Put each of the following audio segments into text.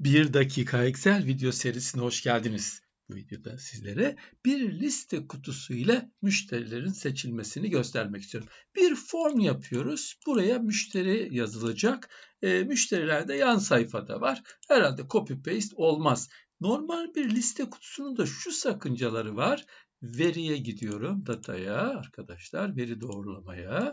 1 dakika Excel video serisine hoş geldiniz. Bu videoda sizlere bir liste kutusu ile müşterilerin seçilmesini göstermek istiyorum. Bir form yapıyoruz. Buraya müşteri yazılacak. E, müşteriler de yan sayfada var. Herhalde copy paste olmaz. Normal bir liste kutusunun da şu sakıncaları var. Veriye gidiyorum. Dataya arkadaşlar. Veri doğrulamaya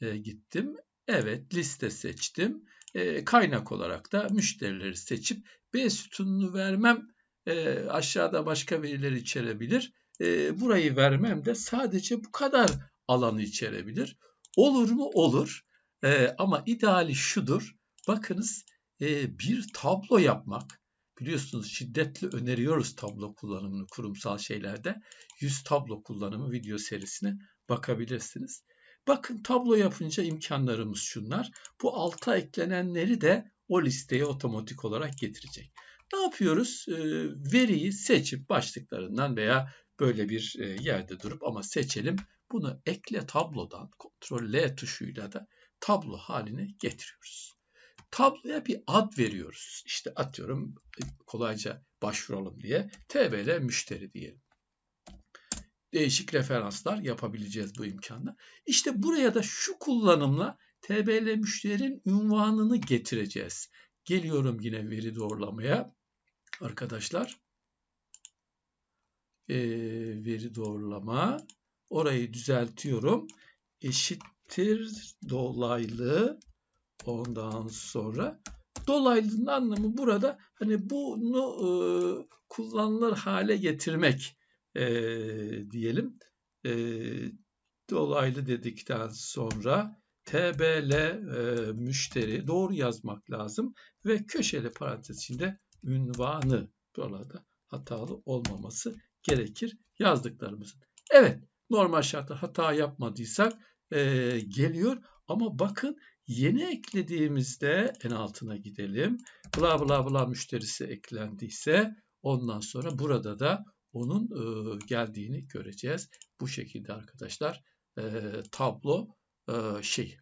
e, gittim. Evet liste seçtim e, kaynak olarak da müşterileri seçip B sütununu vermem e, aşağıda başka veriler içerebilir. E, burayı vermem de sadece bu kadar alanı içerebilir. Olur mu? Olur. E, ama ideali şudur. Bakınız e, bir tablo yapmak. Biliyorsunuz şiddetle öneriyoruz tablo kullanımını kurumsal şeylerde. 100 tablo kullanımı video serisine bakabilirsiniz. Bakın tablo yapınca imkanlarımız şunlar. Bu alta eklenenleri de o listeye otomatik olarak getirecek. Ne yapıyoruz? E, veriyi seçip başlıklarından veya böyle bir e, yerde durup ama seçelim. Bunu ekle tablodan Ctrl L tuşuyla da tablo haline getiriyoruz. Tabloya bir ad veriyoruz. İşte atıyorum kolayca başvuralım diye TBL müşteri diyelim değişik referanslar yapabileceğiz bu imkanla. İşte buraya da şu kullanımla TBL müşterinin ünvanını getireceğiz. Geliyorum yine veri doğrulamaya. Arkadaşlar e, veri doğrulama orayı düzeltiyorum. Eşittir dolaylı ondan sonra dolaylının anlamı burada hani bunu e, kullanılır hale getirmek e, diyelim. E, dolaylı dedikten sonra TBL e, müşteri doğru yazmak lazım ve köşeli parantez içinde ünvanı burada hatalı olmaması gerekir yazdıklarımızın. Evet normal şartlar hata yapmadıysak e, geliyor ama bakın yeni eklediğimizde en altına gidelim. Bla bla bla müşterisi eklendiyse ondan sonra burada da onun e, geldiğini göreceğiz. Bu şekilde arkadaşlar e, tablo e, şey